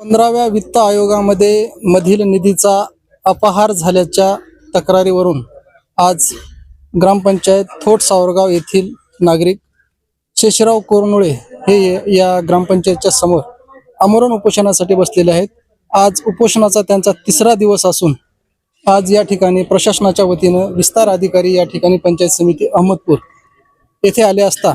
पंधराव्या वित्त आयोगामध्ये मधील निधीचा अपहार झाल्याच्या तक्रारीवरून आज ग्रामपंचायत थोट सावरगाव येथील नागरिक शेषराव कोरनुळे हे या ग्रामपंचायतच्या समोर आमरण उपोषणासाठी बसलेले आहेत. आज उपोषणाचा त्यांचा तिसरा दिवस असून आज या ठिकाणी प्रशासनाच्या वतीनं विस्तार अधिकारी या ठिकाणी पंचायत समिती अहमदपूर येथे आले असता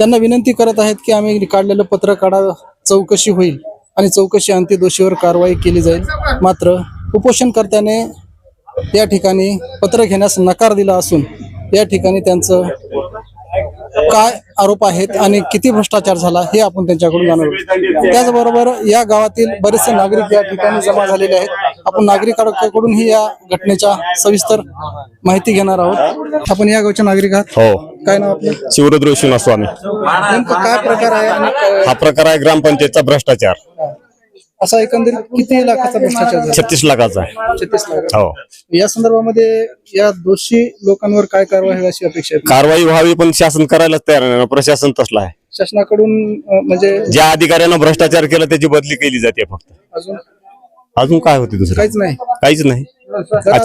त्यांना विनंती करत आहेत की आम्ही काढलेलं पत्र काढा चौकशी होईल. आणि चौकशी अंत्य दोषीवर कारवाई केली जाईल. मात्र उपोषणकर्त्याने या ठिकाणी पत्र घेण्यास नकार दिला असून या ठिकाणी त्यांचं काय आरोप आहेत आणि किती भ्रष्टाचार झाला हे आपण त्यांच्याकडून जाणवतो त्याचबरोबर या गावातील बरेचसे नागरिक या ठिकाणी जमा झालेले आहेत. आपण नागरिकांकडूनही या घटनेच्या सविस्तर माहिती घेणार आहोत. आपण या गावचे नागरिक आहात. हो. काय नाव आपलं? शिवरुद्र विश्वनाथ स्वामी. नेमकं काय प्रकार आहे आणि काय- हा प्रकार आहे ग्रामपंचायतचा भ्रष्टाचार. असा एकंदरीत किती लाखाचा भ्ष्टाचार झाला? छत्तीस लाखाचा आहे. छत्तीस लाख. हो. या संदर्भामध्ये या दोषी लोकांवर काय कारवाई व्हावी अशी अपेक्षा आहे? कारवाई व्हावी पण शासन करायलाच तयार नाही. प्रशासन तसलं आहे. शासनाकडून अं, म्हणजे ज्या अधिकाऱ्यानं भ्ष्टाचार केला त्याची बदली केली जाते फक्त. अजून? अजून काय होते दुसरं? काहीच नाही. काहीच नाही?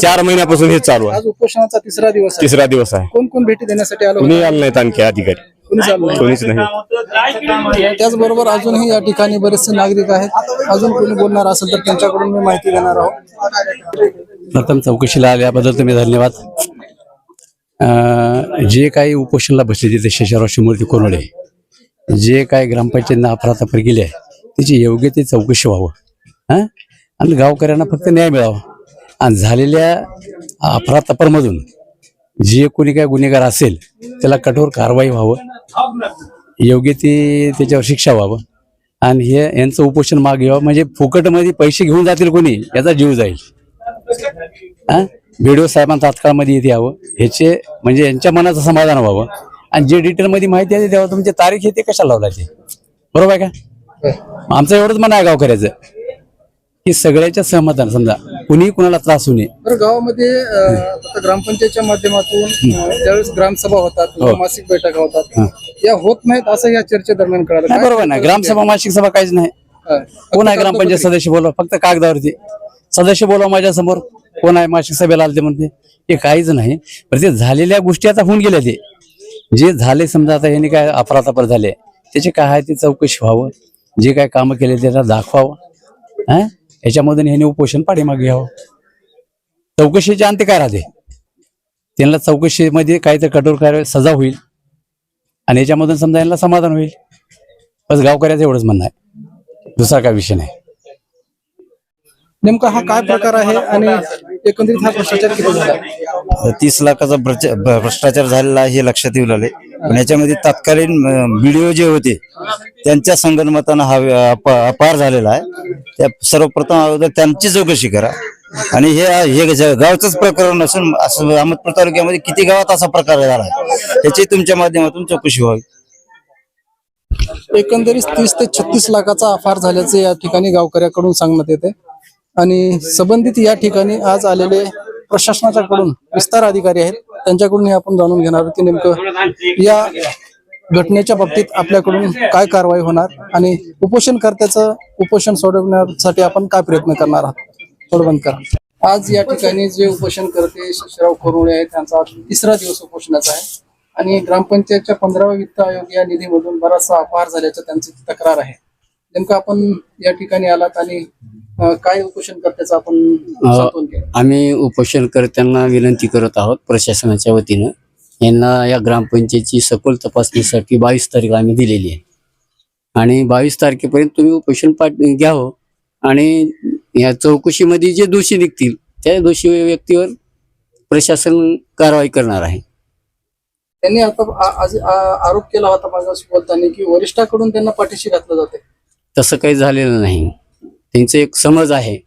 चार महिन्यापासून हे चालू आहे. आज उपोषणाचा तिसरा दिवस आहे. तिसरा दिवस आहे. कोण कोण भेटी देण्यासाठी आलो? कुणी आलं नाहीत आणखी अधिकारी. कोणी कोणीच नाही. त्याचबरोबर अजूनही या ठिकाणी बरेचसे नागरिक आहेत. अजून कोणी बोलणार असेल तर त्यांच्याकडून मी माहिती घेणार आहोत. प्रथम चौकशीला आल्याबद्दल तुम्ही धन्यवाद. अं, जे काही उपोषणाला बसले तिथे शेषाराव शिमूर्ती कोरडे जे काही ग्रामपंचायतीनं अफरातफर केली आहे त्याची योग्य ते चौकशी व्हावं. हां? आणि गावकऱ्यांना फक्त न्याय मिळावा. आणि झालेल्या अफरातफरमधून जे कोणी काय गुन्हेगार असेल त्याला कठोर कारवाई व्हावं. योग्य ती त्याच्यावर शिक्षा व्हावं. आणि हे यांचं उपोषण मागे घ्यावं म्हणजे फुकटमध्ये पैसे घेऊन जातील कोणी याचा जीव जाईल. व्हिडिओ साहेबांना तात्काळमध्ये येते यावं. ह्याचे म्हणजे यांच्या मनाचं समाधान व्हावं. आणि जे डिटेलमध्ये माहिती आहे तेव्हा तुमची तारीख आहे ते कशाला लावला ते? बरोबर आहे का? आमचं एवढंच म्हणणं आहे गावकऱ्याचं. की सगळ्याच्या सहमतानं समजा कुणी कुणाला त्रास होऊ नये. गावामध्ये अं, आता ग्रामपंचायतच्या माध्यमातून अं, ज्यावेळेस ग्रामसभा होतात किंवा मासिक बैठका होतात या होत नाहीत असं या चर्चेदरम्यान कळालं. नाही काय बरोबर नाही. ग्रामसभा मासिक सभा काहीच नाही. हा. कोण आहे ग्रामपंचायत सदस्य बोलवा? फक्त कागदावरती. सदस्य बोलवा माझ्यासमोर. कोण आहे मासिक सभेला आलते म्हणते? हे काहीच नाही. पण ते झालेल्या गोष्टी आता होऊन गेल्या ते. जे झाले समजा आता यांनी काय अफरातफर झाले. त्याचे काय आहे ते चौकशी व्हावं. जे काय कामं केले त्याला दाखवावं. हा? याच्यामधून ह्याने उपोषण पाठीमागे घ्यावं. चौकशीच्या अंती काय राहते? त्यांना चौकशीमध्ये काहीतरी कठोर कारवाई सजा होईल. आणि याच्यामधून समजा यांना समाधान होईल. बस गावकऱ्याचं एवढंच म्हणणं आहे. दुसरा काय विषय नाही. नेमका हा काय प्रकार आहे आणि एकंदरीत हा भ्रष्टाचार किती झाला? तीस लाखाचा भ्रष्टाचार झालेला आहे हे लक्षात येऊ लागले. पण याच्यामध्ये तत्कालीन व्हिडिओ जे होते त्यांच्या संगणमतानं हा अपार झालेला आहे. त्या सर्वप्रथम अगोदर त्यांची चौकशी करा. आणि हे हे गावचंच प्रकरण असून असं अहमदपूर तालुक्यामध्ये किती गावात असा प्रकार झाला आहे याची तुमच्या माध्यमातून चौकशी व्हावी. एकंदरीत तीस ते छत्तीस लाखाचा अफार झाल्याचे या ठिकाणी गावकऱ्याकडून सांगण्यात येते. आणि संबंधित या ठिकाणी आज आलेले प्रशासनाच्याकडून विस्तार अधिकारी आहेत. त्यांच्याकडून आपण जाणून घेणार आहोत की नेमकं या घटनेच्या बाबतीत आपल्याकडून काय कारवाई होणार आणि उपोषणकर्त्याचं उपोषण सोडवण्यासाठी आपण काय प्रयत्न करणार आहात? थोडं बंद करा. आज या ठिकाणी जे उपोषणकर्ते शशिराव कोरुळे आहेत त्यांचा तिसरा दिवस उपोषणाचा आहे. आणि ग्रामपंचायतच्या पंधरावा वित्त आयोग या निधीमधून बराचसा अपहार झाल्याचं त्यांची तक्रार आहे. नेमकं आपण या ठिकाणी आलात आणि काय उपोषणकर्त्याचं आपण सांत्वन केलं? आम्ही उपोषणकर्त्यांना विनंती करत आहोत प्रशासनाच्या वतीनं. यांना या ग्रामपंचायतची सखोल तपासणीसाठी बावीस तारीख आम्ही दिलेली आहे. आणि बावीस तारखेपर्यंत तुम्ही उपोषण पाठ घ्यावं आणि या चौकशीमध्ये जे दोषी निघतील त्या दोषी व्यक्तीवर प्रशासन कारवाई करणार आहे. त्यांनी आता आज आरोप केला होता माझ्याशी बोलताना की वरिष्ठाकडून त्यांना पाठीशी घातलं जाते तसं काही झालेलं नाही. त्यांचं एक समज आहे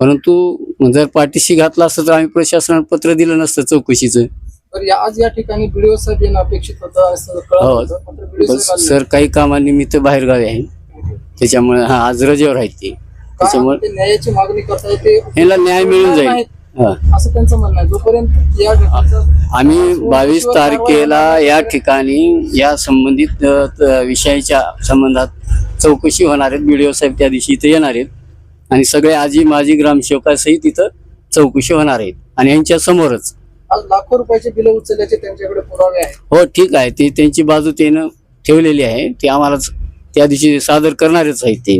परंतु जर पाठीशी घातला असतं तर आम्ही प्रशासनाला पत्र दिलं नसतं चौकशीचं आज या ठिकाणी हो. सर काही कामानिमित्त बाहेर गावी आहे त्याच्यामुळे हा आज रजेवर आहेत ते त्याच्यामुळे न्यायाची मागणी करताय ते यांना न्याय मिळून जाईल. असं त्यांचं म्हणणं आहे. जोपर्यंत या घटनेचा आम्ही बावीस तारखेला या ठिकाणी या संबंधित विषयाच्या संबंधात चौकशी होणार आहेत. बीडीओ साहेब त्या दिवशी इथे येणार आहेत. आणि सगळे आजी माजी ग्रामसेवकासहित इथं चौकशी होणार आहेत. आणि यांच्या समोरच. लाखो रुपयाचे बिलं उचलल्याचे त्यांच्याकडे पुरावे आहेत. हो ठीक आहे. ते त्यांची बाजू त्यानं ठेवलेली आहे. ते आम्हाला त्या दिवशी सादर करणारच आहेत ते.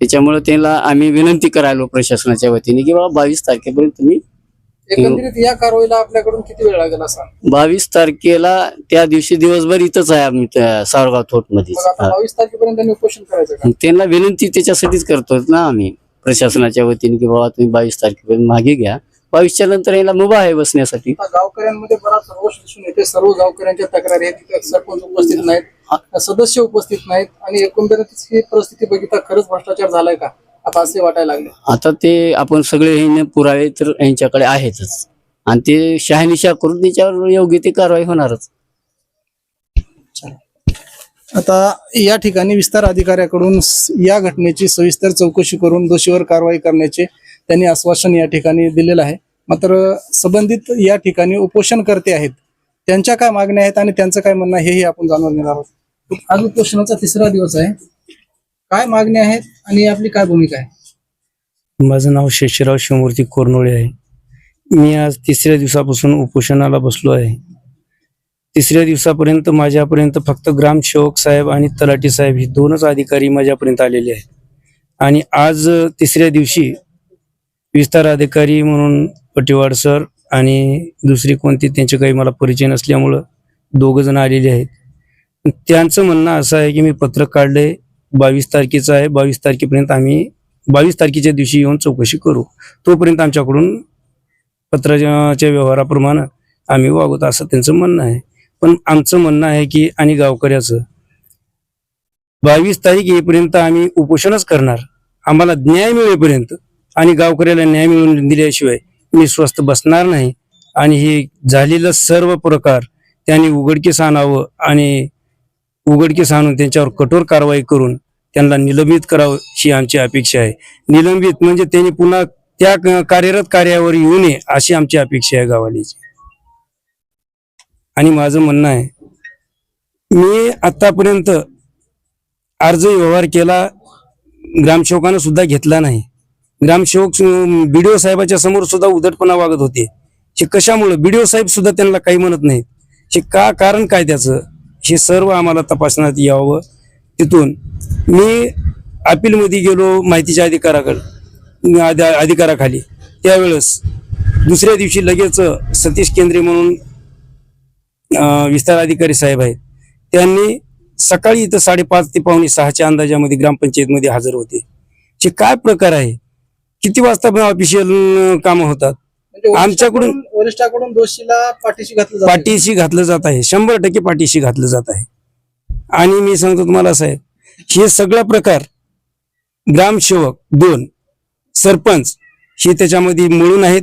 त्याच्यामुळे त्यांना आम्ही विनंती करायलो प्रशासनाच्या वतीने की बाबा बावीस तारखेपर्यंत तुम्ही एकंदरीत या कारवाईला आपल्याकडून किती वेळ लागेल असा? बावीस तारखेला त्या दिवशी दिवसभर इथंच आहे आम्ही त्या सावरगाव थोट आता बावीस तारखेपर्यंत त्यांनी उपोषण करायचं का? त्यांना विनंती त्याच्यासाठीच करतो ना आम्ही. प्रशासनाच्या वतीने की बाबा तुम्ही बावीस तारखेपर्यंत मागे घ्या. बावीसच्या नंतर याला मुभा आहे बसण्यासाठी. आता गावकऱ्यांमध्ये बराच रोष दिसून येते सर्व गावकऱ्यांच्या तक्रारी आहेत. तिथे सरपंच उपस्थित नाहीत. सदस्य उपस्थित नाहीत आणि एकंदरीत ही परिस्थिती बघितता खरंच भ्रष्टाचार झालाय का? आता असे वाटायला लागले. आता ते आपण सगळे हे पुरावे तर यांच्याकडे आहेतच. आणि ते शहानिशा करून त्याच्यावर योग्य ती कारवाई होणारच. आता या ठिकाणी विस्तार अधिकाऱ्याकडून या घटनेची सविस्तर चौकशी करून दोषीवर कारवाई करण्याचे त्यांनी आश्वासन या ठिकाणी दिलेलं आहे. मात्र संबंधित या ठिकाणी उपोषणकर्ते आहेत. त्यांच्या काय मागण्या आहेत आणि त्यांचं काय म्हणणं आहे हेही आपण जाणून घेणार आहोत. आज उपोषणाचा तिसरा दिवस आहे. काय मागणी आहेत आणि आपली काय भूमिका आहे? माझं नाव शेषराव शिवमूर्ती कोरनोळे आहे. मी आज तिसऱ्या दिवसापासून उपोषणाला बसलो आहे. तिसऱ्या दिवसापर्यंत माझ्यापर्यंत फक्त ग्रामसेवक साहेब आणि तलाठी साहेब हे दोनच अधिकारी माझ्यापर्यंत आलेले आहेत. आणि आज अ, तिसऱ्या दिवशी विस्तार अधिकारी म्हणून पटिवाड सर आणि दुसरी कोणती त्यांचे काही मला परिचय नसल्यामुळं दोघं जण आलेले आहेत. त्यांचं म्हणणं असं आहे की मी पत्रक काढलंय बावीस तारखेचं आहे. बावीस तारखेपर्यंत आम्ही बावीस तारखेच्या दिवशी येऊन चौकशी करू. तोपर्यंत आमच्याकडून पत्राच्या व्यवहाराप्रमाणे आम्ही वागवत असं त्यांचं म्हणणं आहे. पण आमचं म्हणणं आहे की आणि गावकऱ्याचं बावीस तारीख येईपर्यंत आम्ही उपोषणच करणार. आम्हाला न्याय मिळेपर्यंत आणि गावकऱ्याला न्याय मिळवून दिल्याशिवाय मी स्वस्थ बसणार नाही. आणि हे झालेलं सर्व प्रकार त्यांनी उघडकीस आणावं आणि उघडकीस आणून त्यांच्यावर कठोर कारवाई करून त्यांना निलंबित करावं ही आमची अपेक्षा आहे. निलंबित म्हणजे त्यांनी पुन्हा त्या कार्यरत कार्यावर येऊ नये अशी आमची अपेक्षा आहे गावालीची. आणि माझं म्हणणं आहे मी आतापर्यंत अर्ज व्यवहार केला ग्रामसेवकानं सुद्धा घेतला नाही. ग्रामसेवक बीडीओ साहेबाच्या समोर सुद्धा उदटपणा वागत होते. हे कशामुळे? बीडीओ साहेब सुद्धा त्यांना काही म्हणत नाहीत. हे का कारण काय त्याचं? हे सर्व आम्हाला तपासण्यात यावं. तिथून मी अपीलमध्ये गेलो माहितीच्या अधिकाराकडे अधि- अधिकाराखाली. त्यावेळेस दुसऱ्या दिवशी लगेच सतीश केंद्रे म्हणून विस्तार अधिकारी साहेब आहेत. त्यांनी सकाळी इथं साडेपाच ते पावणे सहाच्या अंदाजामध्ये ग्रामपंचायतमध्ये हजर होते. हे काय प्रकार आहे? किती वाजता पण ऑफिशियल कामं होतात? आमच्याकडून- वरिष्ठाकडून- दोषीला पाठीशी घातलं जातं. पाठीशी घातलं जात आहे. शंभर टक्के पाठीशी घातलं जात आहे. आणि मी सांगतो तुम्हाला साहेब हे सगळा प्रकार ग्रामसेवक दोन सरपंच हे त्याच्यामध्ये मिळून आहेत.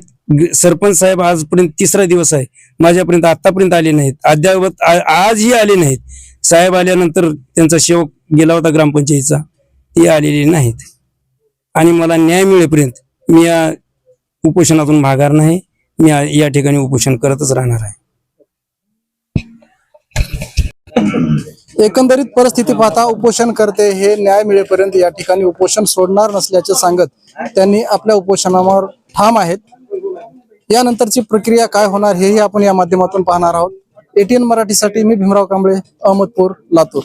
सरपंच साहेब आजपर्यंत तिसरा दिवस आहे. माझ्यापर्यंत आतापर्यंत आले नाहीत. अद्यावत आजही आले नाहीत. साहेब आल्यानंतर त्यांचा सेवक गेला होता ग्रामपंचायतीचा. ते आलेले नाहीत. आणि मला न्याय मिळेपर्यंत मी या उपोषणातून भागार नाही. मी या- या ठिकाणी उपोषण करतच राहणार आहे. एकंदरीत परिस्थिती पाहता उपोषण करते हे न्याय मिळेपर्यंत या ठिकाणी उपोषण सोडणार नसल्याचे सांगत त्यांनी आपल्या उपोषणावर ठाम आहेत. यानंतरची प्रक्रिया काय होणार हेही आपण या माध्यमातून पाहणार आहोत. एटीएन मराठीसाठी मी भीमराव कांबळे अहमदपूर लातूर.